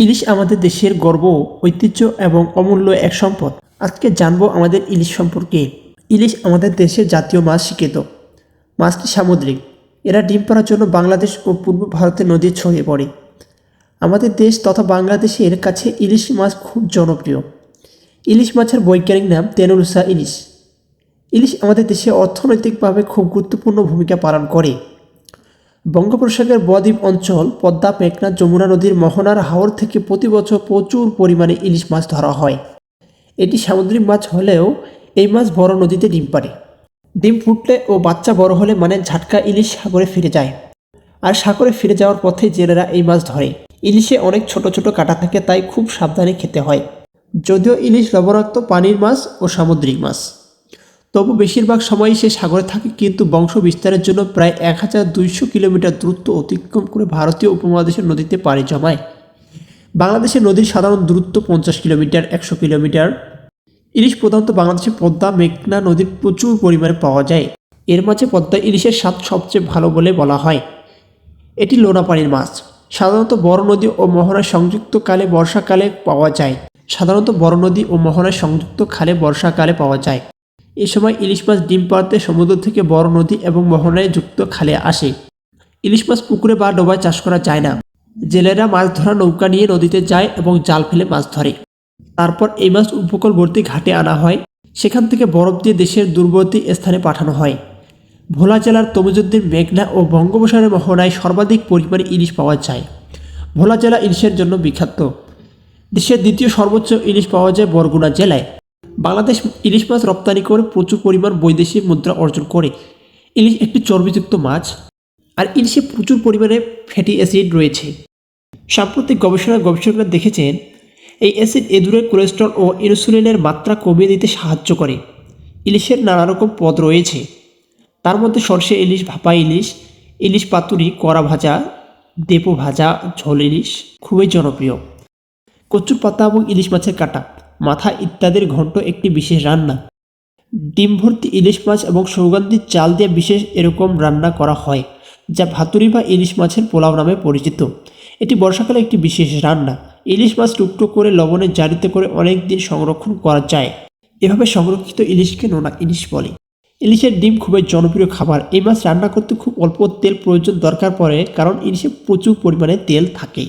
ইলিশ আমাদের দেশের গর্ব, ঐতিহ্য এবং অমূল্য এক সম্পদ। আজকে জানব আমাদের ইলিশ সম্পর্কে। ইলিশ আমাদের দেশের জাতীয় মাছ শিক্ষিত। মাছটি সামুদ্রিক। এরা ডিম পাড়ার জন্য বাংলাদেশ ও পূর্ব ভারতের নদী ছড়িয়ে পড়ে। আমাদের দেশ তথা বাংলাদেশের কাছে ইলিশ মাছ খুব জনপ্রিয়। ইলিশ মাছের বৈজ্ঞানিক নাম তেনুলুসা ইলিশ। ইলিশ আমাদের দেশে অর্থনৈতিকভাবে খুব গুরুত্বপূর্ণ ভূমিকা পালন করে। বঙ্গোপসাগরের বদ্বীপ অঞ্চল, পদ্মা, মেঘনা, যমুনা নদীর মোহনার হাওর থেকে প্রতি বছর প্রচুর পরিমাণে ইলিশ মাছ ধরা হয়। এটি সামুদ্রিক মাছ হলেও এই মাছ বড় নদীতে ডিম পারে ডিম ফুটলে ও বাচ্চা বড় হলে মানে ঝাটকা ইলিশ সাগরে ফিরে যায়। আর সাগরে ফিরে যাওয়ার পথে জেলেরা এই মাছ ধরে। ইলিশে অনেক ছোট ছোট কাটা থাকে, তাই খুব সাবধানে খেতে হয়। যদিও ইলিশ লবণাক্ত পানির মাছ ও সামুদ্রিক মাছ। তবু বেশিরভাগ সময়ই সে সাগরে থাকে, কিন্তু বংশ বিস্তারের জন্য প্রায় এক হাজার দুইশো কিলোমিটার দূরত্ব অতিক্রম করে ভারতীয় উপমহাদেশের নদীতে পাড়ি জমায়। বাংলাদেশের নদীর সাধারণ দূরত্ব পঞ্চাশ কিলোমিটার, একশো কিলোমিটার। ইলিশ প্রধানত বাংলাদেশের পদ্মা, মেঘনা নদীর প্রচুর পরিমাণে পাওয়া যায়। এর মাঝে পদ্মা ইলিশের স্বাদ সবচেয়ে ভালো বলে বলা হয়। এটি লোনা পানির মাছ। সাধারণত বড় নদী ও মোহনায় সংযুক্ত কালে বর্ষাকালে পাওয়া যায়। সাধারণত বড় নদী ও মোহনায় সংযুক্ত খালে বর্ষাকালে পাওয়া যায়। এ সময় ইলিশ মাছ ডিম পাড়তে সমুদ্র থেকে বড় নদী এবং মোহনায় যুক্ত খালে আসে। ইলিশ মাছ পুকুরে বা ডোবায় চাষ করা যায় না। জেলেরা মাছ ধরা নৌকা নিয়ে নদীতে যায় এবং জাল ফেলে মাছ ধরে। তারপর এই মাছ উপকূলবর্তী ঘাটে আনা হয়। সেখান থেকে বরফ দিয়ে দেশের দূরবর্তী স্থানে পাঠানো হয়। ভোলা জেলার তমিজুদ্দিন, মেঘনা ও বঙ্গোপসাগরের মোহনায় সর্বাধিক পরিমাণে ইলিশ পাওয়া যায়। ভোলা জেলা ইলিশের জন্য বিখ্যাত। দেশের দ্বিতীয় সর্বোচ্চ ইলিশ পাওয়া যায় বরগুনা জেলায়। বাংলাদেশ ইলিশ মাছ রপ্তানি করে প্রচুর পরিমাণ বৈদেশিক মুদ্রা অর্জন করে। ইলিশ একটি চর্বিযুক্ত মাছ আর ইলিশে প্রচুর পরিমাণে ফ্যাটি অ্যাসিড রয়েছে। সাম্প্রতিক গবেষণায় গবেষকরা দেখেছেন, এই অ্যাসিড এদুরের কোলেস্ট্রল ও ইনসুলিনের মাত্রা কমিয়ে দিতে সাহায্য করে। ইলিশের নানা রকম পদ রয়েছে। তার মধ্যে সর্ষে ইলিশ, ভাপা ইলিশ ইলিশ পাতুরি, কড়া ভাজা, দেপো ভাজা, ঝোল ইলিশ খুবই জনপ্রিয়। কচুর পাতা এবং ইলিশ মাছের কাটা। মাথা ইত্যাদির ঘন্ট একটি বিশেষ রান্না। ডিম ভর্তি ইলিশ মাছ এবং সৌগন্ধির চাল দিয়ে বিশেষ এরকম রান্না করা হয়, যা ভাতুরি বা ইলিশ মাছের পোলাও নামে পরিচিত। এটি বর্ষাকালে একটি বিশেষ রান্না। ইলিশ মাছ টুকটো করে লবণে জারিতে করে অনেক দিন সংরক্ষণ করা যায়। এভাবে সংরক্ষিত ইলিশকে নোনা ইলিশ বলে। ইলিশের ডিম খুবই জনপ্রিয় খাবার। এই মাছ রান্না করতে খুব অল্প তেল প্রয়োজন দরকার পড়ে, কারণ ইলিশে প্রচুর পরিমাণে তেল থাকে।